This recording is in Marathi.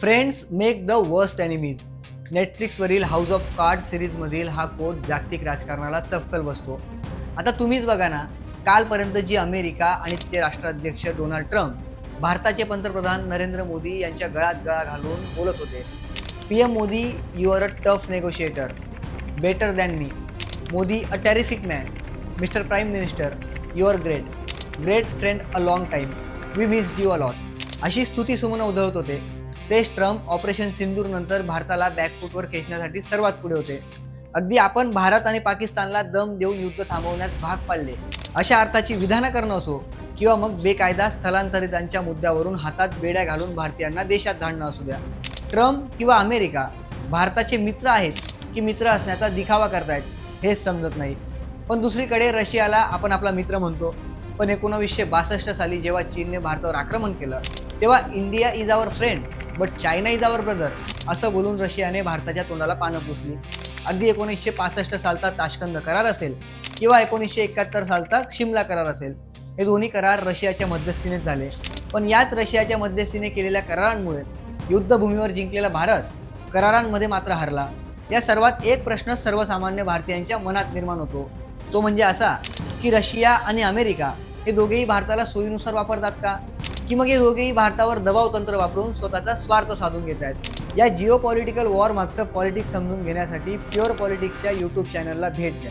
Friends make the worst enemies नेटफ्लिक्सवरील house of card सिरीजमधील हा कोट जागतिक राजकारणाला चपकल बसतो. आता तुम्हीच बघा ना कालपर्यंत जी अमेरिका आणि तिचे राष्ट्राध्यक्ष डोनाल्ड ट्रम्प भारताचे पंतप्रधान नरेंद्र मोदी यांच्या गळात गळा घालून बोलत होते. P M Modi you are a tough negotiator better than me Modi a terrific man mister prime minister you are great great friend a long time we miss you a lot अशी स्तुती सुमनं उधळत होते. तेच ट्रम्प ऑपरेशन सिंदूर नंतर भारताला बॅकफूटवर खेचण्यासाठी सर्वात पुढे होते. अगदी आपण भारत आणि पाकिस्तानला दम देऊन युद्ध थांबवण्यास भाग पाडले. अशा अर्थाची विधानं करणं असो किंवा मग बेकायदा स्थलांतरितांच्या मुद्द्यावरून हातात बेड्या घालून भारतीयांना देशात धाडणं असू द्या. ट्रम्प किंवा अमेरिका भारताचे मित्र आहेत की मित्र असण्याचा दिखावा करतायत हेच समजत नाही. पण दुसरीकडे रशियाला आपण आपला मित्र म्हणतो. पण एकोणावीसशे बासष्ट साली जेव्हा चीनने भारतावर आक्रमण केलं तेव्हा India is our friend but China is our brother असं बोलून रशियाने भारताच्या तोंडाला पानं पुसली. अगदी एकोणीसशे पासष्ट सालचा ताशकंद करार असेल किंवा एकोणीसशे एकाहत्तर सालचा शिमला करार असेल हे दोन्ही करार रशियाच्या मध्यस्थीनेच झाले. पण याच रशियाच्या मध्यस्थीने केलेल्या करारांमुळे युद्धभूमीवर जिंकलेला भारत करारांमध्ये मात्र हरला. या सर्वात एक प्रश्न सर्वसामान्य भारतीयांच्या मनात निर्माण होतो. तो म्हणजे असा की रशिया आणि अमेरिका हे दोघेही भारताला सोयीनुसार वापरतात का? की मग हे दोघेही भारतावर दबाव तंत्र वापरून स्वतःचा स्वार्थ साधून घेत आहेत. या जिओ पॉलिटिकल वॉर मागचं पॉलिटिक्स समजून घेण्यासाठी प्युअर पॉलिटिक्सच्या यूट्यूब चॅनलला भेट द्या.